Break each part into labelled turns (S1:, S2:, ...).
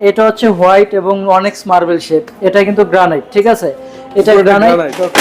S1: এটা হচ্ছে হোয়াইট এবং অনেক্স মার্বেল শেপ। এটা কিন্তু গ্রানাইট ঠিক আছে? এটা গ্রানাইট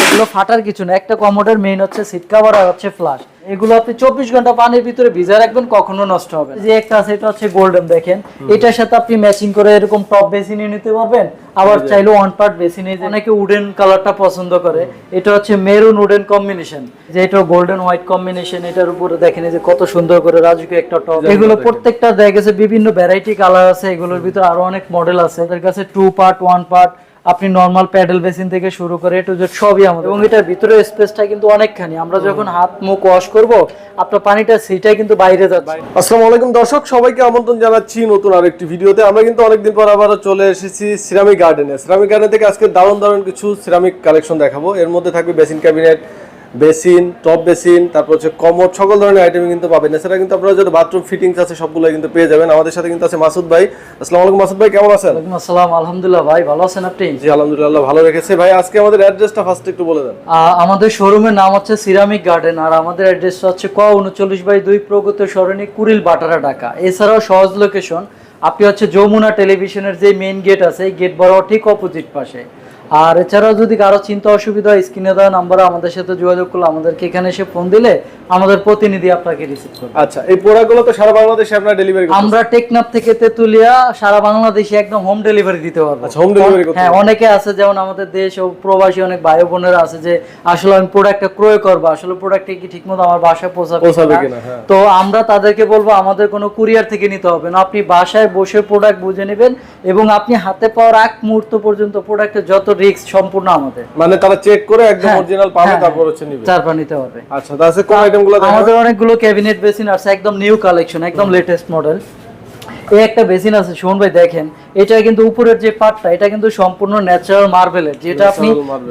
S1: এগুলো ফাটার কিছু না। একটা কমোডের মেইন হচ্ছে সিট কভার আর হচ্ছে ফ্লাশ। এগুলো আপনি চব্বিশ ঘণ্টা পানির ভিতরে ভিজা রাখবেন কখনো নষ্ট হবে যে একটা আছে এটা হচ্ছে গোল্ডেন দেখেন। এটার সাথে আপনি ম্যাচিং করে এরকম টপ বেসিনে নিতে পারবেন। আবার চাইলে ওয়ান পার্ট বেসিনে অনেকে উডেন কালারটা পছন্দ করে। এটা হচ্ছে মেরুন উডেন কম্বিনেশন যে এটা গোল্ডেন হোয়াইট কম্বিনেশন এটার উপরে দেখেন যে কত সুন্দর করে রাজুকে একটা টপ এগুলো প্রত্যেকটা দেখা গেছে বিভিন্ন ভ্যারাইটি কালার আছে। এগুলোর ভিতরে আরও অনেক মডেল আছে। ওদের কাছে টু পার্ট ওয়ান পার্ট আপনি নর্মাল প্যাডেল বেসিন থেকে শুরু করে টু জেড সবই আমাদের এবং এটার ভিতরে স্পেসটা কিন্তু অনেকখানি। আমরা যখন হাত মুখ ওয়াশ করব আপনার পানিটা সেটাই কিন্তু বাইরে যাচ্ছে।
S2: আসসালামু আলাইকুম দর্শক সবাইকে আমন্ত্রণ জানাচ্ছি নতুন আরেকটি ভিডিওতে। আমরা কিন্তু অনেকদিন পর আবার চলে এসেছি সিরামিক গার্ডেনে সিরামিক গার্ডেন থেকে আজকে দারুণ দারুণ কিছু সিরামিক কালেকশন দেখাবো। এর মধ্যে থাকবে basin cabinet basin top basin তারপর হচ্ছে কমোড সকল ধরনের আইটেম কিন্তু পাবেন। এছাড়া কিন্তু আপনারা যত বাথরুম ফিটিংস আছে সবগুলো কিন্তু পেয়ে যাবেন। আমাদের সাথে কিন্তু আছে মাসুদ ভাই। আসসালামু আলাইকুম মাসুদ ভাই কেমন আছেন?
S1: ওয়ালাইকুম আসসালাম আলহামদুলিল্লাহ ভাই ভালো আছেন আপনি?
S2: জি আলহামদুলিল্লাহ ভালো রেখেছে। ভাই আজকে আমাদের অ্যাড্রেসটা ফার্স্ট একটু বলে দেন।
S1: আমাদের শোরুমের নাম হচ্ছে সিরামিক গার্ডেন আর আমাদের অ্যাড্রেসটা হচ্ছে ক উনচল্লিশ বাই দুই প্রগত সরণি কুড়িল বাটারা ঢাকা। এছাড়াও সহজ লোকেশন আপনি হচ্ছে যমুনা টেলিভিশনের যে মেইন গেট আছে এই গেট বরাবর ঠিক অপোজিট পাশে। আর এছাড়াও যদি কারও চিন্তা অসুবিধা হয় স্ক্রিনে দেওয়া নাম্বারে আমাদের সাথে যোগাযোগ করলে আমাদেরকে এখানে এসে ফোন দিলে আমাদের প্রতিনিধি আপনাকে রিসিভ করবে।
S2: আচ্ছা এই প্রোডাক্টগুলো তো সারা বাংলাদেশে আপনারা ডেলিভারি
S1: আমরা টেকনাফ থেকে তেতুলিয়া সারা বাংলাদেশে একদম হোম ডেলিভারি দিতে পারব।
S2: আচ্ছা, delivery করতে
S1: হ্যাঁ অনেকে আছে যেমন আমাদের দেশ ও প্রবাসী অনেক ভাই বোনেরা আছে যে আসলে আমি প্রোডাক্টটা ক্রয় করব আসলে প্রোডাক্টটা কি ঠিকমতো আমার বাসায় পৌঁছাবে
S2: পৌঁছাবে
S1: কিনা?
S2: কিনা, হ্যাঁ।
S1: তো আমরা তাদেরকে বলব আমাদের কোনো কুরিয়ার থেকে নিতে হবে না। আপনি বাসায় বসে প্রোডাক্ট বুঝে নেবেন এবং আপনি হাতে পাওয়ার এক মুহূর্ত পর্যন্ত প্রোডাক্টের যত রিস্ক সম্পূর্ণ আমাদের।
S2: মানে তারা চেক করে একদম
S1: হ্যাঁ,
S2: অরিজিনাল পাবে
S1: হ্যাঁ,
S2: তারপর হচ্ছে নিবে।
S1: তারপর নিতে হবে।
S2: আচ্ছা তাহলে কোন আইটেমগুলো
S1: আমাদের অনেকগুলো ক্যাবিনেট বেসিন আছে একদম নিউ কালেকশন একদম লেটেস্ট মডেল এই একটা বেসিন আছে সুমন ভাই দেখেন এটা কিন্তু উপরের যে পার্টটা এটা কিন্তু সম্পূর্ণ ন্যাচারাল মার্বেলের যেটা আপনি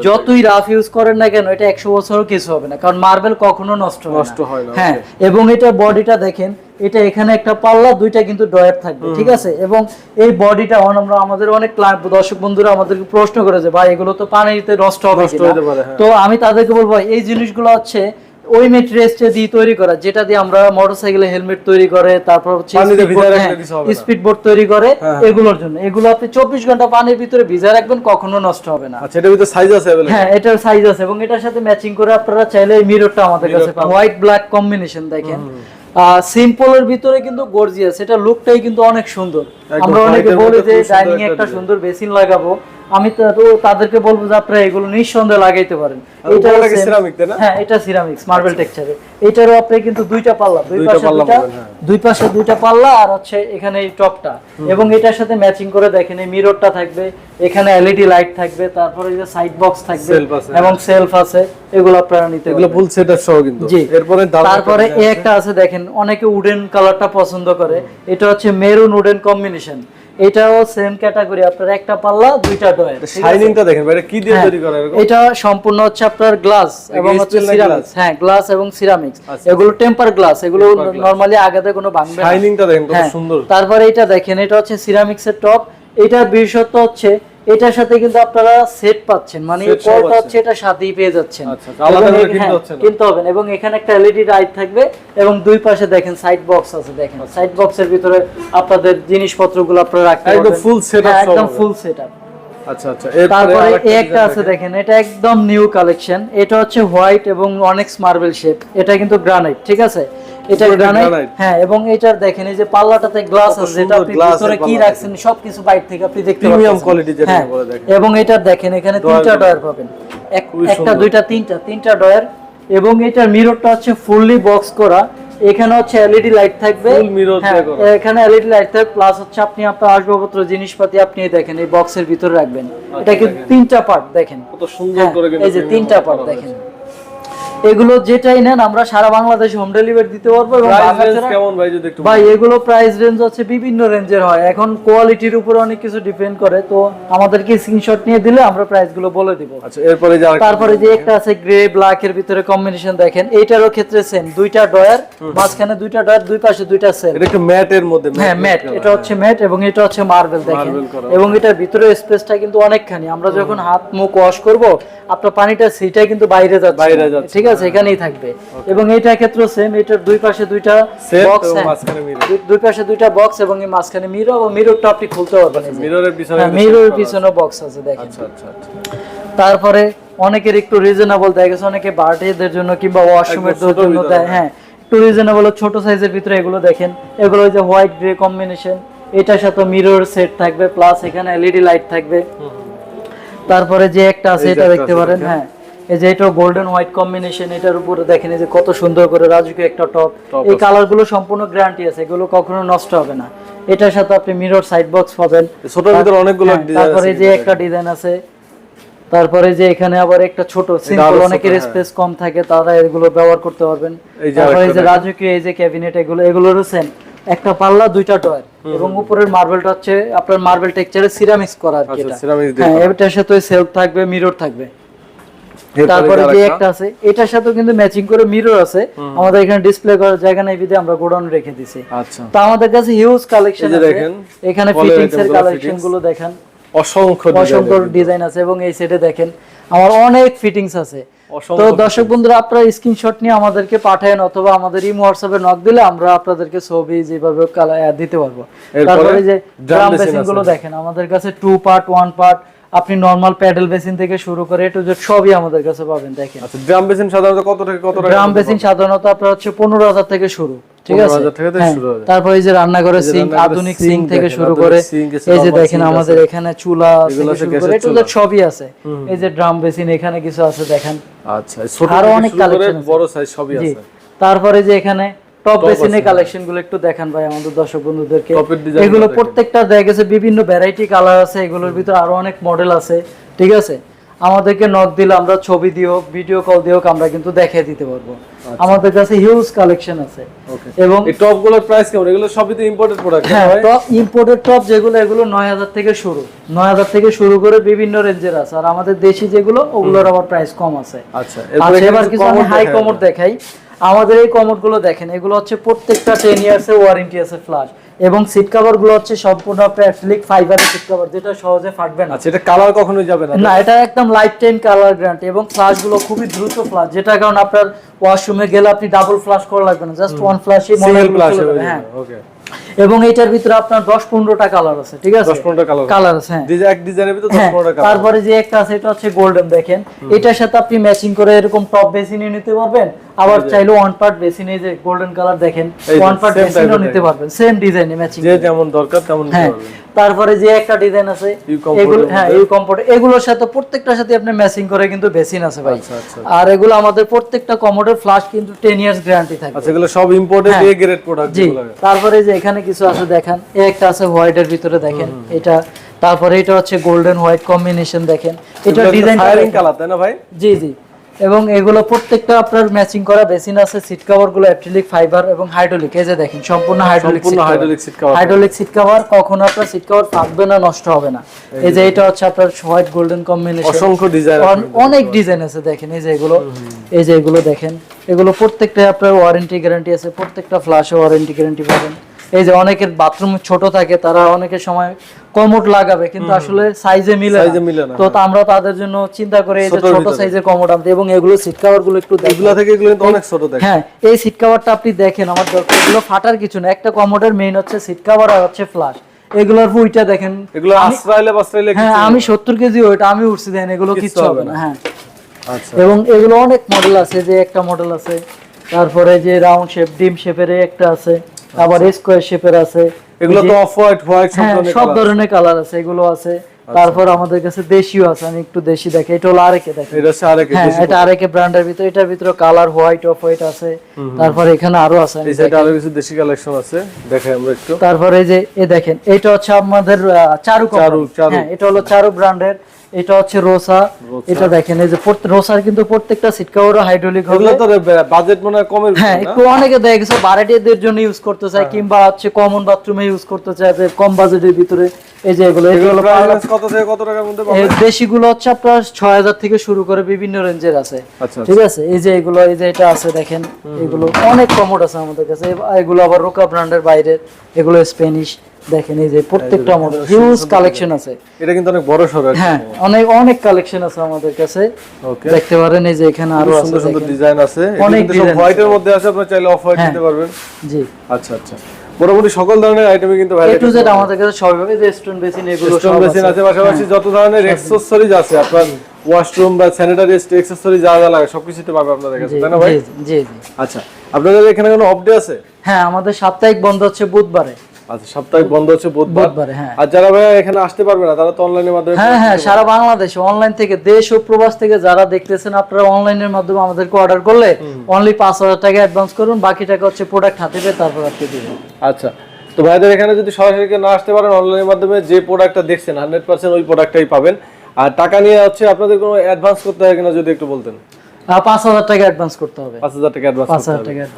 S1: যতই রাফ ইউজ করেন না কেন এটা একশো বছরও কিছু হবে না কারণ মার্বেল কখনো নষ্ট হয়
S2: নষ্ট হয় না,
S1: হ্যাঁ এবং এটা বডিটা দেখেন এটা এখানে একটা পাল্লা দুইটা কিন্তু ডয়ার থাকবে ঠিক আছে এবং এই বডিটা আমরা আমাদের অনেক দর্শক বন্ধুরা আমাদেরকে প্রশ্ন করেছে ভাই এগুলো তো পানিতে নষ্ট হবে
S2: নষ্ট
S1: কিনা?"
S2: হতে পারে, হ্যাঁ।
S1: তো আমি তাদেরকে বলব এই জিনিসগুলো হচ্ছে ওই মেটেরিয়ালসটা দিয়ে তৈরি করা যেটা দিয়ে আমরা মোটরসাইকেলে হেলমেট তৈরি করে তারপর হচ্ছে
S2: রাখলে
S1: হ্যাঁ। স্পিডবোট তৈরি করে
S2: হ্যাঁ।
S1: এগুলোর জন্য এগুলো আপনি চব্বিশ ঘণ্টা পানির ভিতরে ভিজা রাখবেন কখনো নষ্ট হবে না
S2: আচ্ছা এটার ভিতরে সাইজ আছে available?
S1: হ্যাঁ এটার সাইজ আছে এবং এটার সাথে ম্যাচিং করে আপনারা চাইলে এই মিররটা আমাদের কাছে পাবেন হোয়াইট ব্ল্যাক কম্বিনেশন দেখেন সিম্পলের ভিতরে কিন্তু গর্জিয়াস এটা লুকটাই কিন্তু অনেক সুন্দর। আমরা অনেকে বলি যে ডাইনিং
S2: একটা
S1: সুন্দর বেসিন লাগাবো। আমি তো তাদেরকে বলব যে আপনারা এগুলো নিঃসন্দেহে লাগাইতে পারেন। এটা
S2: না?
S1: হ্যাঁ এটা সিরামিক্স মার্বেল টেক্সচারে এটারও আপনি কিন্তু দুইটা পাল্লা দুই পাশে দুইটা
S2: হ্যাঁ।
S1: দুই পাশে দুইটা পাল্লা আর হচ্ছে এখানে এই টপটা। এবং এটার সাথে ম্যাচিং করে দেখেন এই মিররটা থাকবে এখানে এলইডি লাইট থাকবে তারপরে এই যে সাইড বক্স থাকবে এবং সেলফ আছে এগুলো আপনারা নিতে
S2: এগুলো। ফুল সেটআপ সহ কিন্তু।
S1: জি।
S2: এরপরে
S1: তারপরে এই একটা আছে দেখেন অনেকে উডেন কালারটা পছন্দ করে। এটা হচ্ছে মেরুন উডেন কম্বিনেশন এটাও সেম ক্যাটাগরি আপনার একটা পাল্লা দুইটা ডয়ের
S2: শাইনিংটা দেখেন ভাই এটা কি দিয়ে
S1: হ্যাঁ,
S2: তৈরি করা এরকম
S1: এটা সম্পূর্ণ হচ্ছে আপনার গ্লাস এবং হচ্ছে সিরামিক্স হ্যাঁ গ্লাস এবং সিরামিক্স
S2: আচ্ছা,
S1: এগুলো টেম্পার গ্লাস এগুলো নরমালি আগাতে কোনো ভাঙবে
S2: শাইনিংটা দেখেন কত
S1: হ্যাঁ,
S2: সুন্দর।
S1: তারপরে এটা দেখেন এটা হচ্ছে সিরামিক্সের টপ এটা বিশেষত্ব হচ্ছে এটার সাথে কিন্তু আপনারা সেট পাচ্ছেন। মানে কলটা হচ্ছে এটা সাথেই পেয়ে যাচ্ছেন।
S2: আচ্ছা, আচ্ছা, কিনতে
S1: হবে। এবং এখানে একটা এলইডি লাইট থাকবে এবং দুই পাশে দেখেন সাইড বক্স আছে দেখেন। সাইড বক্সের ভিতরে আপনাদের জিনিসপত্রগুলো আপনারা রাখতে পারবেন।
S2: full setup
S1: হ্যাঁ, একদম ফুল সেটআপ
S2: আচ্ছা আচ্ছা
S1: তারপরে একটা আছে
S2: দেখেন।
S1: এটা একদম নিউ কালেকশন এটা হচ্ছে হোয়াইট এবং অনেক্স মার্বেল শেপ এটা কিন্তু গ্রানাইট ঠিক আছে? এটা গ্রানাইট? হ্যাঁ এবং এটার দেখেন এই যে পাল্লাটাতে গ্লাস আছে যেটা আপনি ভিতরে কি রাখছেন সবকিছু বাইরে থেকে আপনি দেখতে পাচ্ছেন।
S2: quality যেটা
S1: হ্যাঁ
S2: বলে দেখেন।
S1: এবং এটার দেখেন এখানে তিনটা ডয়ার পাবেন। এক- একটা দুইটা তিনটা তিনটা ডয়ার এবং এটার মিররটা হচ্ছে ফুললি বক্স করা। এখানে হচ্ছে এলইডি লাইট থাকবে। হ্যাঁ, এখানে এলইডি লাইট থাকবে প্লাস হচ্ছে আপনি আপনার আসবাবপত্র জিনিসপাতি আপনি দেখেন এই বক্সের ভিতরে রাখবেন। এটা কিন্তু তিনটা পার্ট দেখেন।
S2: কত সুন্দর
S1: হ্যাঁ,
S2: করে
S1: এই যে তিনটা পার্ট দেখেন। এগুলো যেটাই নেন আমরা সারা বাংলাদেশে হোম ডেলিভারি দিতে পারব এবং
S2: কেমন ভাই যদি একটু
S1: ভাই এগুলো প্রাইস রেঞ্জ হচ্ছে বিভিন্ন রেঞ্জের হয়। এখন কোয়ালিটির উপর অনেক কিছু ডিপেন্ড করে তো আমাদেরকে স্ক্রিনশট নিয়ে দিলে আমরা প্রাইসগুলো বলে দিব।
S2: আচ্ছা এরপরে যে
S1: তারপরে যে একটা আছে গ্রে ব্ল্যাক এর ভিতরে কম্বিনেশন দেখেন এইটারও ক্ষেত্রে সেম দুইটা ডয়ার মাঝখানে দুইটা ডয়ার দুই পাশে দুইটা সেল
S2: এটা একটু ম্যাটের মধ্যে
S1: হ্যাঁ ম্যাট। এটা হচ্ছে ম্যাট এবং এটা হচ্ছে মার্বেল দেখেন। এবং এটার ভিতরে স্পেসটা কিন্তু অনেকখানি। আমরা যখন হাত মুখ ওয়াশ করব আপনার পানিটা সেটাই কিন্তু বাইরে যাচ্ছে।
S2: বাইরে যাচ্ছে।
S1: ঠিক আছে? আছে এখানেই থাকবে। এবং এইটা ক্ষেত্রে সেম এটার দুই পাশে দুইটা বক্স
S2: mirror।
S1: দুই পাশে দুইটা বক্স এবং এই মাঝখানে মিরর এবং মিররটা আপনি খুলতে পারবেন
S2: মিররের পিছনে
S1: হ্যাঁ মিররের পিছনে বক্স আছে। দেখেন।
S2: আচ্ছা আচ্ছা
S1: তারপরে অনেকের একটু রিজনেবল দেখা গেছে অনেকে বার্থডেদের জন্য কিংবা ওয়াশরুমের
S2: ছোট
S1: জন্য দেয় হ্যাঁ। একটু রিজনেবল ছোট সাইজের ভিতরে এগুলো দেখেন। এগুলো ওই যে হোয়াইট গ্রে কম্বিনেশন এটার সাথে মিরর সেট থাকবে প্লাস এখানে এলইডি লাইট থাকবে। তারপরে যে একটা আছে এটা দেখতে পারেন হ্যাঁ। এই যে এটা গোল্ডেন হোয়াইট কম্বিনেশন এটার উপরে দেখেন এই যে কত সুন্দর করে রাজকীয় একটা টপ এই
S2: আছে।
S1: কালারগুলো সম্পূর্ণ গ্যারান্টি আছে এগুলো কখনো নষ্ট হবে না। এটার সাথে আপনি মিরর সাইড বক্স পাবেন।
S2: ছোটোর ভিতরে অনেকগুলো
S1: হ্যাঁ,
S2: ডিজাইন
S1: তারপরে যে একটা ডিজাইন আছে তারপরে যে এখানে আবার একটা ছোট সিম্পল অনেকের
S2: হ্যাঁ।
S1: স্পেস কম থাকে তারা এগুলো ব্যবহার করতে পারবেন। তারপরে এই যে রাজকীয় এই যে ক্যাবিনেট এগুলো এগুলোরও সেম একটা পাল্লা দুইটা টয়ার এবং উপরের মার্বেলটা হচ্ছে আপনার মার্বেল টেক্সচারে সিরামিক্স করা আর কি
S2: আচ্ছা,
S1: এটা। হ্যাঁ এটার সাথে সেলফ থাকবে মিরর থাকবে। তারপরে যে একটা আছে এটার সাথেও কিন্তু ম্যাচিং করে মিরর আছে। আমাদের এখানে ডিসপ্লে করার জায়গা নেই বিধে আমরা গোডাউন রেখে দিছি।
S2: আচ্ছা।
S1: তো আমাদের কাছে হিউজ কালেকশন
S2: দেখেন,
S1: এখানে ফিটিংস এর কালেকশনগুলো দেখেন।
S2: অসংখ্য
S1: অসংখ্য
S2: ডিজাইন
S1: আছে এবং এই সেটে দেখেন আমার অনেক ফিটিংস আছে। তো দর্শক বন্ধুরা আপনারা স্ক্রিনশট নিয়ে আমাদেরকে পাঠায়েন অথবা আমাদের ইমো হোয়াটসঅ্যাপে নক দিলে আমরা আপনাদেরকে ছবি যেভাবে দিতে পারব। তারপরে যে ড্রাম
S2: বেসিনগুলো
S1: দেখেন আমাদের কাছে টু পার্ট ওয়ান পার্ট আপনি নর্মাল প্যাডেল বেসিন থেকে শুরু করে টু জেড সবই আমাদের কাছে পাবেন দেখেন।
S2: আচ্ছা ড্রাম বেসিন সাধারণত কত টাকা কত টাকা
S1: ড্রাম বেসিন সাধারণত আপনার হচ্ছে পনেরো হাজার থেকে শুরু ঠিক আছে?
S2: 15,000 থেকে
S1: হ্যাঁ,
S2: শুরু হবে।
S1: তারপরে এই যে রান্নাঘরের
S2: এই যে
S1: সিঙ্ক আধুনিক সিঙ্ক থেকে শুরু করে এই যে দেখেন আমাদের এখানে চুলা
S2: এগুলো
S1: থেকে করে
S2: চুলা।
S1: এগুলো সবই আছে। এই যে ড্রাম বেসিন এখানে কিছু আছে দেখেন।
S2: আচ্ছা ছোট আরও
S1: অনেক
S2: করে
S1: আছে।
S2: বড় সাইজ সবই আছে।
S1: তারপরে যে এখানে টপ
S2: Top
S1: বেসিনের কালেকশনগুলো একটু দেখান ভাই আমাদের দর্শক বন্ধুদেরকে। এগুলো প্রত্যেকটা দেখা গেছে বিভিন্ন ভ্যারাইটি কালার আছে এগুলোর ভিতরে আরও অনেক মডেল আছে ঠিক আছে? আমাদেরকে নক দিলে আমরা ছবি দিয়ে হোক ভিডিও কল দিয়ে হোক আমরা কিন্তু দেখিয়ে দিতে পারব। আমাদের কাছে হিউজ কালেকশন আছে। এবং
S2: এই টপগুলোর প্রাইস কেমন? এগুলো সবই তো ইম্পোর্টেড প্রোডাক্ট
S1: হ্যাঁ টপ ইম্পোর্টেড টপ যেগুলো এগুলো নয় হাজার থেকে শুরু। নয় হাজার থেকে শুরু করে বিভিন্ন রেঞ্জের আছে। আর আমাদের দেশি যেগুলো ওগুলোর আবার প্রাইস কম আছে।
S2: আচ্ছা
S1: আচ্ছা এবার কিছু আমি হাই কমোড দেখাই। আমাদের এই কমোডগুলো দেখেন এগুলো হচ্ছে প্রত্যেকটা টেন ইয়ার্স এর ওয়ারেন্টি আছে ফ্লাশ এবং সিট কভারগুলো হচ্ছে সম্পূর্ণ প্যাটলিক ফাইবারের সিট কভার যেটা সহজে ফাটবে না।
S2: আচ্ছা এটা কালার কখনো যাবে না
S1: না এটা একদম লাইফ টাইম কালার গ্যারান্টি এবং ফ্লাশগুলো খুবই দ্রুত ফ্লাশ যেটা কারণ আপনার ওয়াশরুমে গেলে আপনি ডাবল ফ্লাশ করা লাগবে না জাস্ট ওয়ান ফ্লাশই মনে হ্যাঁ
S2: ওকে
S1: এবং এটার ভিতরে আপনার দশ পনেরোটা কালার আছে ঠিক আছে?
S2: 10 15টা কালার
S1: কালার আছে। হ্যাঁ।
S2: এক ডিজাইনের ভিতর 10
S1: হ্যাঁ,
S2: 15টা কালার
S1: তারপরে যে একটা আছে এটা হচ্ছে গোল্ডেন দেখেন। এটার সাথে আপনি ম্যাচিং করে এরকম টপ বেসিনে নিতে পারবেন আবার চাইলে ওয়ান পার্ট বেসিনে যে গোল্ডেন কালার দেখেন ওয়ান পার্ট বেসিনও নিতে পারবেন সেম ডিজাইনে ম্যাচিং
S2: যে যেমন দরকার তেমন
S1: হ্যাঁ তারপরে যে একটা ডিজাইন আছে এগুলো হ্যাঁ। ইউ কমফোর্ট এগুলোর সাথে প্রত্যেকটার সাথে আপনি ম্যাচিং করে কিন্তু বেসিন আছে ভাই।
S2: আচ্ছা আচ্ছা।
S1: আর এগুলো আমাদের প্রত্যেকটা কমোডের ফ্লাশ কিন্তু 10 ইয়ার্স গ্যারান্টি থাকে
S2: আচ্ছা এগুলো সব ইম্পোর্টেড। এ গ্রেড প্রোডাক্ট
S1: জি। তারপরে যে এখানে কিছু আছে দেখেন একটা আছে হোয়াইটের ভিতরে দেখেন এটা তারপরে এটা হচ্ছে গোল্ডেন হোয়াইট কম্বিনেশন দেখেন। এটা ডিজাইন
S2: কালার তাই না ভাই?
S1: জি জি। এবং এগুলো প্রত্যেকটা আপনার ম্যাচিং করা বেসিন আছে সিট কভারগুলো অ্যাপ্রিলিক ফাইবার এবং হাইড্রোলিক এই যে দেখেন সম্পূর্ণ hydraulic
S2: hydraulic seat cover
S1: hydraulic seat cover কখনো আপনার সিট কভার ফাটবে না নষ্ট হবে না। এই যে এটা হচ্ছে আপনার হোয়াইট গোল্ডেন কম্বিনেশন
S2: অসংখ্য ডিজাইন
S1: অনেক ডিজাইন আছে দেখেন এই যে এগুলো। এই যে এগুলো দেখেন এগুলো প্রত্যেকটা আপনার ওয়ারেন্টি গ্যারান্টি আছে প্রত্যেকটা ফ্ল্যাশে ওয়ারেন্টি গ্যারান্টি পাবেন। এই যে অনেকের বাথরুম ছোট থাকে তারা অনেকের সময় কমোড লাগাবে কিন্তু আসলে সাইজে মিলে
S2: এ মিলে না,
S1: তো আমরা তাদের জন্য চিন্তা করে এই যে ছোট সাইজের কমোড আনতে এবং এগুলো সিট কভারগুলো একটু দেখেন।
S2: এগুলা থেকে এগুলো কিন্তু অনেক ছোট দেখে
S1: হ্যাঁ এই সিট কভারটা আপনি দেখেন আমার দরকার এগুলো ফাটার কিছু না একটা কমোডের মেইন হচ্ছে সিট কভার আর হচ্ছে ফ্লাশ এগুলোর উইটা দেখেন
S2: এগুলো আশ্রাইলে বাশ্রাইলে
S1: হ্যাঁ আমি সত্তর কেজি ওইটা আমি উঠছি দেন এগুলো
S2: কিচ্ছু
S1: হবে না। হ্যাঁ।
S2: আচ্ছা।
S1: এবং এগুলো অনেক মডেল আছে যে একটা মডেল আছে তারপরে যে রাউন্ড শেপ ডিম শেপের একটা আছে। আবার স্কোয়ার শেপের আছে।
S2: এগুলো তো অফ হোয়াইট হোয়াইট সব ধরনের
S1: কালার আছে এগুলো আছে। তারপর আমাদের কাছে দেশিও আছে আমি একটু দেশি দেখি। এটা হলো আরেকে দেখেন।
S2: এটা হচ্ছে আরেক
S1: হ্যাঁ এটা আরেকে ব্র্যান্ডের ভিতরে এটার ভিতরে কালার হোয়াইট অফ হোয়াইট আছে তারপর এখানে আরও আছে
S2: সাইডে আরও কিছু দেশি কালেকশন আছে দেখাই আমরা একটু।
S1: তারপরে এই যে এ দেখেন এটা হচ্ছে আমাদের চারু।
S2: চারু, চারু।
S1: হ্যাঁ এটা হলো চারু ব্র্যান্ডের এটা হচ্ছে রোসা। এটা দেখেন এই যে রোসার কিন্তু প্রত্যেকটা সিট কভারও হাইড্রোলিক হবে।
S2: তো বাজেট মনে হয় কমের
S1: হ্যাঁ একটু অনেকে দেখা গেছে বারাটিদের জন্য ইউজ করতে চায় কিংবা হচ্ছে কমন বাথরুমে ইউজ করতে চায় যে কম বাজেটের ভিতরে। এই যে এগুলো এগুলো
S2: কত থেকে কত টাকার মধ্যে পাবে
S1: এই দেশিগুলো হচ্ছে আপনার ছয় হাজার থেকে শুরু করে বিভিন্ন রেঞ্জের আছে।
S2: আচ্ছা
S1: ঠিক আছে? এই যে এগুলো এই যে এটা আছে দেখেন এগুলো অনেক কমোড আছে আমাদের কাছে। এগুলো আবার রোকা ব্র্যান্ডের বাইরের এগুলো স্প্যানিশ দেখেন এই যে প্রত্যেকটা মডেল হিউজ কালেকশন আছে।
S2: এটা কিন্তু অনেক বড় সড়ো
S1: হ্যাঁ অনেক অনেক কালেকশন আছে আমাদের কাছে।
S2: ওকে
S1: দেখতে পারেন এই যে এখানে আরও
S2: সুন্দর সুন্দর ডিজাইন আছে।
S1: অনেক design
S2: হোয়াইটের মধ্যে আছে আপনারা চাইলে অফ হোয়াইট
S1: হ্যাঁ।
S2: নিতে পারবেন।
S1: জি।
S2: আচ্ছা আচ্ছা। মোটামুটি সকল ধরনের আইটেমই কিন্তু
S1: এ
S2: ভাইদের
S1: টু জেড আমাদের কাছে সবই পাবে যে স্টোন বেসিন এগুলো
S2: স্টোন বেসিন আছে। পাশাপাশি
S1: হ্যাঁ।
S2: যত ধরনের অ্যাক্সেসরিজ আছে আপনার ওয়াশরুম বা স্যানিটারি অ্যাক্সেসরি যা যা লাগে সবকিছুতে পাবে আপনাদের কাছে তাই না ভাই?
S1: জি জি
S2: আচ্ছা আপনাদের এখানে কোনো অফ ডে আছে?
S1: হ্যাঁ আমাদের সাপ্তাহিক বন্ধ হচ্ছে বুধবারে।
S2: আচ্ছা সাপ্তাহিক বন্ধ হচ্ছে বুধবার।
S1: হ্যাঁ।
S2: আর যারা ভাই এখানে আসতে পারবে না তারা তো অনলাইনের মাধ্যমে
S1: হ্যাঁ হ্যাঁ সারা বাংলাদেশে অনলাইন থেকে দেশ ও প্রবাস থেকে যারা দেখতেছেন আপনারা অনলাইনের মাধ্যমে আমাদেরকে অর্ডার করলে অনলি পাঁচ হাজার টাকা অ্যাডভান্স করুন বাকি টাকা হচ্ছে প্রোডাক্ট হাতে পেয়ে তারপর আপনি দিবেন।
S2: আচ্ছা তো ভাইদের এখানে যদি সরাসরি না আসতে পারেন অনলাইনের মাধ্যমে যে প্রোডাক্টটা দেখছেন হান্ড্রেড পার্সেন্ট ওই প্রোডাক্টটাই পাবেন। আর টাকা নিয়ে হচ্ছে আপনাদের কোনো অ্যাডভান্স করতে হয় কিনা যদি একটু বলতেন?
S1: পাঁচ হাজার টাকা অ্যাডভান্স করতে হবে।
S2: পাঁচ হাজার টাকা অ্যাডভান্স।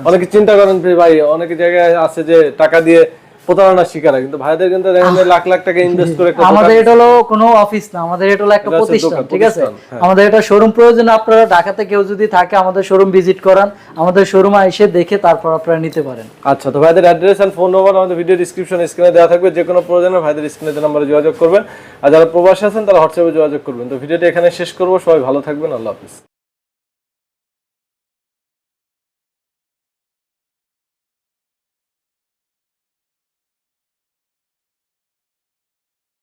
S2: অনেকে চিন্তা করেন ভাই অনেক জায়গায় আছে যে টাকা দিয়ে প্রতারণার শিকার হয়। কিন্তু ভাইদের কিন্তু দেখেন লাখ লাখ টাকা ইনভেস্ট করে
S1: আমাদের এটা হলো কোনো অফিস না আমাদের এটা হলো একটা প্রতিষ্ঠান ঠিক আছে?
S2: হ্যাঁ।
S1: আমাদের এটা শোরুম প্রয়োজন আপনারা ঢাকাতে কেউ যদি থাকে আমাদের শোরুম ভিজিট করান আমাদের শোরুমে এসে দেখে তারপর আপনারা নিতে পারেন।
S2: আচ্ছা তো ভাইদের অ্যাড্রেস এন্ড ফোন নম্বর আমাদের ভিডিও ডিসক্রিপশন স্ক্রিনে দেওয়া থাকবে যে কোনো প্রয়োজনে ভাইদের স্ক্রিনে নাম্বারে যোগাযোগ করবেন। আর যারা প্রবাসী আছেন তারা হোয়াটসঅ্যাপে যোগাযোগ করবেন। তো ভিডিওটি এখানে শেষ করব সবাই ভালো থাকবেন আল্লাহ হাফিজ।